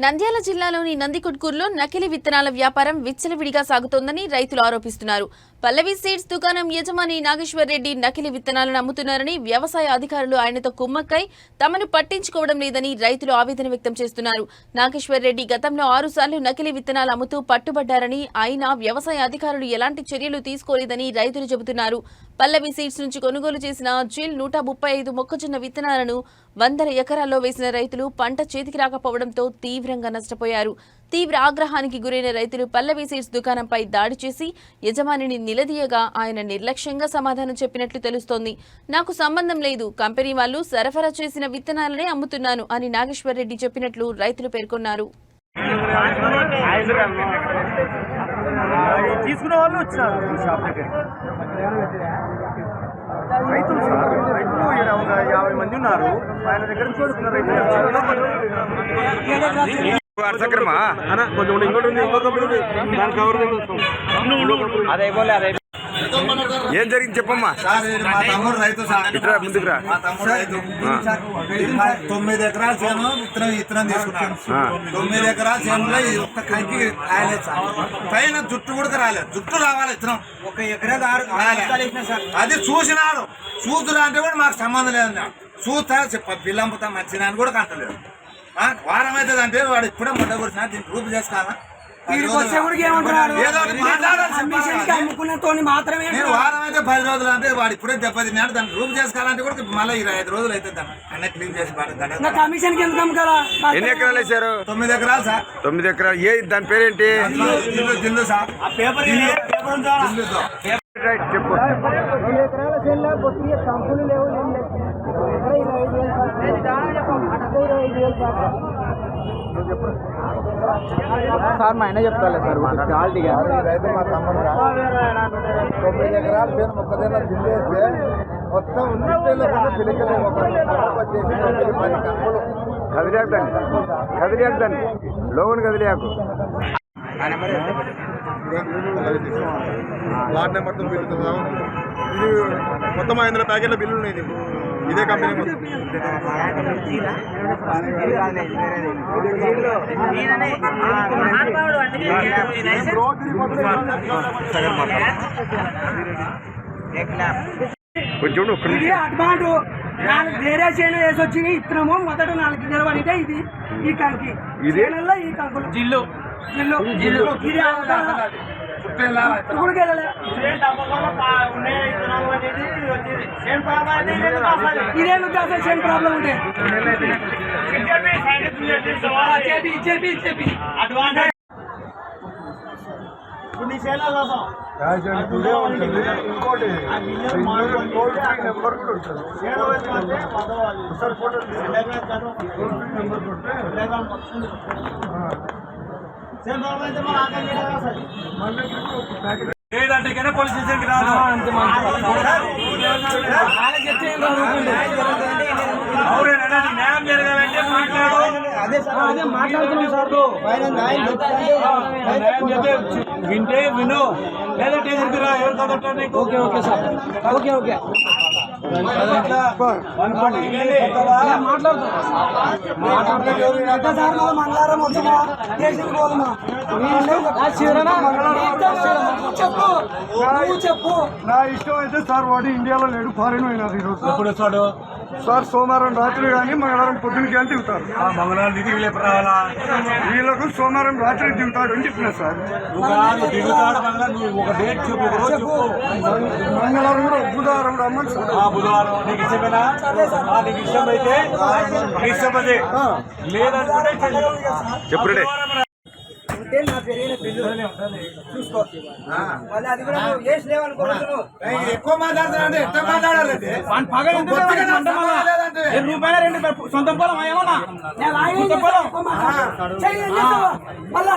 నంద్యాల జిల్లాలోని నందికొట్కూరులో నకిలీ విత్తనాల వ్యాపారం విచ్చలవిడిగా సాగుతోందని రైతులు ఆరోపిస్తున్నారు. పల్లవి సీడ్స్ దుకాణం యజమాని నాగేశ్వర్ రెడ్డి నకిలీ విత్తనాలను అమ్ముతున్నారని వ్యవసాయ అధికారులు ఆయనతో కుమ్మక్కై తమను పట్టించుకోవడం లేదని రైతులు ఆవేదన వ్యక్తం చేస్తున్నారు. నాగేశ్వర్ రెడ్డి గతంలో ఆరుసార్లు నకిలీ విత్తనాలు అమ్ముతూ పట్టుబడ్డారని అయినా వ్యవసాయ అధికారులు ఎలాంటి చర్యలు తీసుకోలేదని రైతులు చెబుతున్నారు. పల్లవి సీడ్స్ నుంచి కొనుగోలు చేసిన జిల్ నూట ముప్పై ఐదు మొక్కజొన్న విత్తనాలను వందల ఎకరాల్లో వేసిన రైతులు పంట చేతికి రాకపోవడంతో తీవ్రంగా నష్టపోయారు. తీవ్ర ఆగ్రహానికి గురైన రైతులు పల్లవి సీడ్స్ దుకాణంపై దాడి చేసి యజమానిని నిలదీయగా ఆయన నిర్లక్ష్యంగా సమాధానం చెప్పినట్లు తెలుస్తోంది. నాకు సంబంధం లేదు. కంపెనీ వాళ్ళు సరఫరా చేసిన విత్తనాలనే అమ్ముతున్నాను అని నాగేశ్వర్ రెడ్డి చెప్పినట్లు రైతులు పేర్కొన్నారు. తీసుకునే వాళ్ళు వచ్చినారు ఈ షాప్ దగ్గరికి. రైతులు సార్ రైతులు ఒక యాభై మంది ఉన్నారు. ఆయన దగ్గర నుంచి కొనుక్కున్న రైతులు అర్చక్రమా అన్న కొంచెం ఉండి, ఇంకోటి ఉంది ఇంకో కంపెనీ ఉంది. దాని కవర్ ఏం జరిగింది చెప్పమ్మా? సార్ ఇది మా తమ్ముడు రైతు సార్. ఇట్రా ముందుకు రా. మా తమ్ముడు రైతు. తొమ్మిది ఎకరాల చేను విత్తనం విత్తనం తీసుకున్నాడు. తొమ్మిది ఎకరాల చేనులో ఒక్క కంకి కాయలేదు సార్. పైన జుట్టు కూడా రాలేదు. జుట్టు రావాలి విత్తనం. ఒక ఎకరా అది చూసినాడు. చూతురా అంటే కూడా మాకు సంబంధం లేదన్నాడు చూస్తా చెప్ప బిల్లంపుతా మంచిగా అని కూడా కంటలేదు. ఆ, వారం అవుతుంది అంటే వాడు ఇప్పుడే ముద్ద కొట్టినా దీన్ని రూపు చేసుకోవాలా? వీడికి వచ్చే కూడా ఏమంటున్నాడు ఏదో ఒకటి మాట్లాడాలి కమిషన్కి చెప్పాలి. అమ్ముకున్నతోని మాత్రమే నేను వారం అయితే పది రోజులు అంటే వాడు ఇప్పుడే దెబ్బతిన్నాడు దాన్ని రూమ్ చేసుకోవాలంటే కూడా మళ్ళీ ఇరవై ఐదు రోజులు అయితే దాన్ని అన్నీ క్లీన్ చేసి నా అమ్ముకోవాలా? ఎన్ని ఎకరాలు వేశారు? తొమ్మిది ఎకరాలు సార్. తొమ్మిది ఎకరాలు. ఏ దాని పేరేంటి? సార్. చెప్పు. ఎకరాల చేనులో బొత్తిగా కంపెనీ లేవు ఏం లేవు. ఎకరా ఇరవై ఐదు వేలు సార్. ఎకరా ఇరవై ఐదు వేలు సార్. సార్ మా ఆయన చెప్తాలే సార్ క్వాలిటీగా ఈ రైతు మా తమ్ముడు రా. తొమ్మిది ఎకరాలు చేను మొక్కజొన్న దిల్లేస్తే మొత్తం పిలికలు తొమ్మిది పది లోన్ కదిలేకు నెంబర్తో బిల్లు ఇది మొత్తం ఐదు వందల ప్యాకెట్ల బిల్లు ఉన్నాయి. ఇదే కంపెనీ ఇది. అడ్వాంట్ నాలుగు వేరే చేను వేసి వచ్చి ఇత్తనము మొదట నాలుగు నిలబడితే ఇది ఈ కంకి. ఈ కంకులు. జిల్లు. జిల్లు. జిల్లు. ఇది. ఇదేం కాదు సేమ్ ప్రాబ్లం ఉంటే ఆ, చేపి చేపి చేపి ఇంకోటి టోల్ ఫ్రీ నెంబర్ కూడా ఉంటుంది ఒకసారి ఫోటో టోల్ ఫ్రీ నెంబర్ కొట్టే అదే మాట్లాడుతున్నాం సార్ వింటే విను లేదంటే ఎదురుకురా ఎవరు చదవటం okay okay sir. Okay okay. Sir మంగళవారం వచ్చినా దేశం పోదమా చెప్పు. నువ్వు చెప్పు నా ఇష్టం అయితే సార్ వాడు ఇండియాలో లేడు ఫారిన్ అయినారు ఈరోజు. ఎప్పుడు వస్తాడు సార్ సోమవారం రాత్రి కానీ మంగళవారం పొద్దునకి కానీ దిగుతారు ఆ మంగళవారం దిగి రావాలా వీళ్ళకు సోమవారం రాత్రి దిగుతాడు అని చెప్పిన సార్. మంగళవారం నువ్వు ఒక డేట్ చెప్పు ఒక రోజు చెప్పు మంగళవారం కూడా బుధవారం రమ్మని సార్. ఆ బుధవారం. నీకు ఇష్టమేనా? చెయ్యి. చెప్పు ఉంటే నా పెరిగిన బిల్లు చూసుకో మళ్ళీ అది కూడా నువ్వు వేసి లేవనుకోవచ్చు ఏయ్, ఎక్కువ మాట్లాడుతున్నాడు ఎట్లా మాట్లాడాలంటే అంటే రూపాయల రెండు సొంత పొలం ఏమన్నా ఏం చేస్తావు? మళ్ళా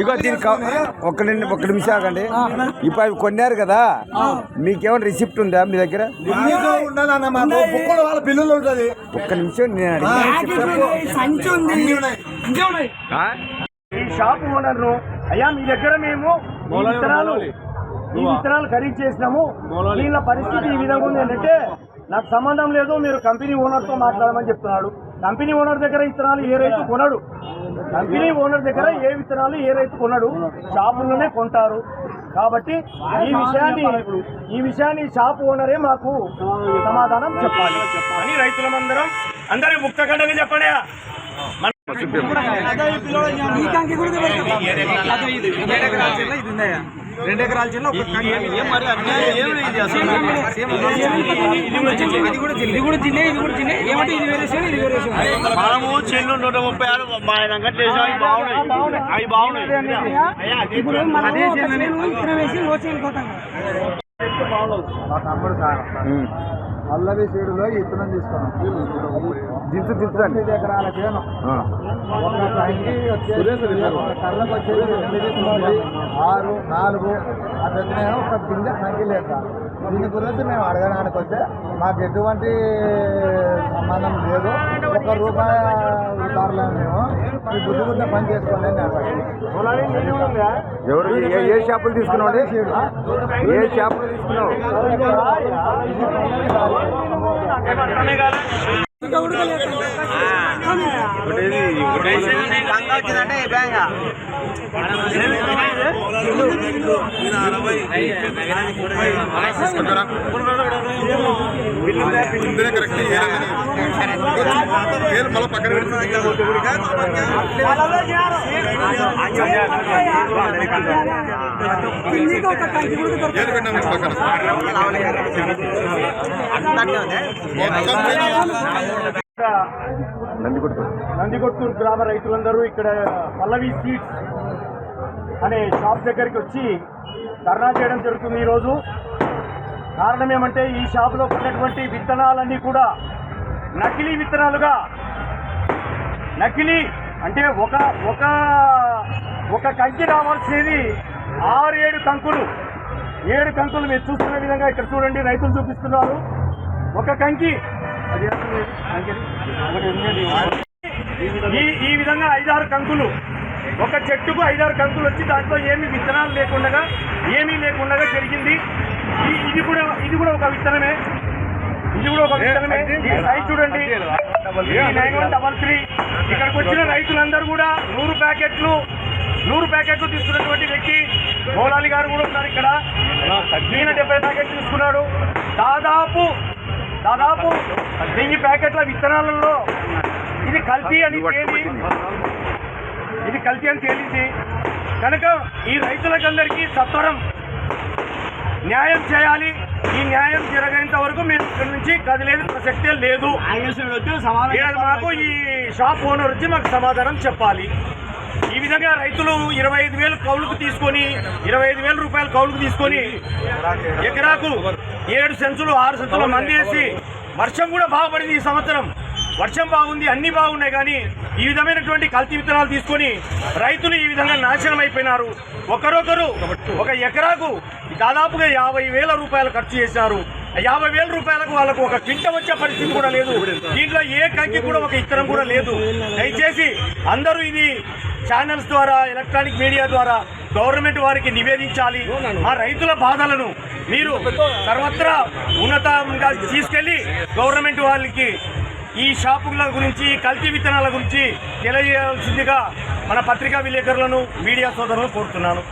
ఇగో దీనికి ఒక్క ఒక్క నిమిషం ఆగండి. ఇప్పుడు అవి కొన్నారు కదా మీకేమైనా రిసిప్ట్ ఉందా మీ దగ్గర? బిల్లులు ఉంటది. ఒక్క నిమిషం? ఈ షాప్ ఓనర్ అయ్యా మీ దగ్గర మేము విత్తనాలు ఈ విత్తనాలు ఖరీదు చేసినాము. వీళ్ళ పరిస్థితి ఈ విధంగా ఉంది. ఏంటంటే నాకు సంబంధం లేదు మీరు కంపెనీ ఓనర్తో మాట్లాడమని చెప్తున్నాడు. కంపెనీ ఓనర్ దగ్గర విత్తనాలు ఏ రైతు కొనడు కంపెనీ ఓనర్ దగ్గర ఏ విత్తనాలు ఏ రైతు కొనడు షాపుల్లోనే కొంటారు కాబట్టి ఈ విషయాన్ని ఈ విషయాన్ని షాప్ ఓనరే మాకు సమాధానం చెప్పాలి అని రైతులమందరం అందరూ ముక్తఖండంగా చెప్పండి పెడతాం. రెండు ఎకరాల చిన్న ఒక ఇది కూడా జిల్లే. ఇది కూడా జిల్లే. ఏమంటే ఇది ఇది. మనము చెల్లు నూట ముప్పై ఆరు అవి బాగున్నాయి. అవి ఇప్పుడు వేసి. మా తమ్ముడు సార్ ఉమ్. అల్లవి సీడులో ఇత్తనం తీసుకున్నాం. దించు దించుదండి. తొమ్మిది ఎకరాల చేను. ఒక కంకి వచ్చేసి ఒక కర్రకు వచ్చేసి ఎనిమిది తొమ్మిది ఆరు నాలుగు అట్లా ఒక గింజ లేదు సార్. దీని గురించి మేము అడగడానికి వస్తే మాకు ఎటువంటి సంబంధం లేదు. ఒక రూపాయి ఉదాహరణ మేము ఈ బుద్ధి గుడ్డ పని చేసుకోండి. ఎవరు? ఏ- షాపులు తీసుకున్నావు ఏ షాపులు ਬਣਾਓ। కంకి కూడా దొరకదు. నందికొట్టు నందికొట్టూరు గ్రామ రైతులందరూ ఇక్కడ పల్లవి స్వీట్స్ అనే షాప్ దగ్గరికి వచ్చి ధర్నా చేయడం జరుగుతుంది ఈరోజు. కారణం ఏమంటే ఈ షాపులో ఉన్నటువంటి విత్తనాలన్నీ కూడా నకిలీ విత్తనాలుగా నకిలీ అంటే ఒక ఒక ఒక కంకి రావాల్సినది ఆరు ఏడు కంకులు. ఏడు కంకులు మీరు చూస్తున్న విధంగా ఇక్కడ చూడండి రైతులు చూపిస్తున్నారు. ఒక కంకి ఈ ఈ విధంగా ఐదారు కంకులు ఒక చెట్టుకు ఐదారు కంకులు వచ్చి దాంట్లో ఏమి విత్తనాలు లేకుండా ఏమీ లేకుండా జరిగింది. ఇది కూడా ఇది కూడా ఒక విత్తనమే. ఇది కూడా ఒక విత్తనమే. సైజ్ చూడండి. Nine one double three. ఇక్కడికి వచ్చిన రైతులందరూ కూడా నూరు ప్యాకెట్లు నూరు ప్యాకెట్లు తీసుకున్నటువంటి వ్యక్తి మౌలాలి గారు కూడా ఉన్నారు ఇక్కడ. ఈయన డెబ్బై ప్యాకెట్లు తీసుకున్నాడు. దాదాపు దాదాపు వెయ్యి ప్యాకెట్ల విత్తనాలలో ఇది కల్తీ అని తేలి ఇది కల్తీ అని తేలింది. కనుక ఈ రైతులకందరికీ సత్వరం న్యాయం చేయాలి. ఈ న్యాయం జరగేంత వరకు మేము ఇక్కడి నుంచి కదిలేదు ప్రసక్తే లేదు. మాకు ఈ షాప్ ఓనర్ వచ్చి మాకు సమాధానం చెప్పాలి. ఈ విధంగా రైతులు ఇరవై ఐదు వేలు కౌలుకు తీసుకొని ఇరవై ఐదు వేల రూపాయలు కౌలుకు తీసుకొని ఎకరాకు ఏడు సెంచులు ఆరు సెంచులు మంది వేసి వర్షం కూడా బాగుపడింది ఈ సంవత్సరం. వర్షం బాగుంది అన్ని బాగున్నాయి కానీ ఈ విధమైనటువంటి కల్తీ విత్తనాలు తీసుకొని రైతులు ఈ విధంగా నాశనం అయిపోయినారు. ఒకరొకరు ఒక ఎకరాకు దాదాపుగా యాభై వేల రూపాయలు ఖర్చు చేశారు. యాభై వేల రూపాయలకు వాళ్ళకు ఒక కింట వచ్చే పరిస్థితి కూడా లేదు. దీంట్లో ఏ కంకి కూడా ఒక ఇత్తనం కూడా లేదు. దయచేసి అందరూ ఇది ఛానల్స్ ద్వారా ఎలక్ట్రానిక్ మీడియా ద్వారా గవర్నమెంట్ వారికి నివేదించాలి. ఆ రైతుల బాధలను మీరు సర్వత్రా ఉన్నతంగా తీసుకెళ్ళి గవర్నమెంట్ వాళ్ళకి ఈ షాపుల గురించి కల్తీ విత్తనాల గురించి తెలియజేయాల్సిందిగా మన పత్రికా విలేకరులను మీడియా సోదరులను కోరుతున్నాను.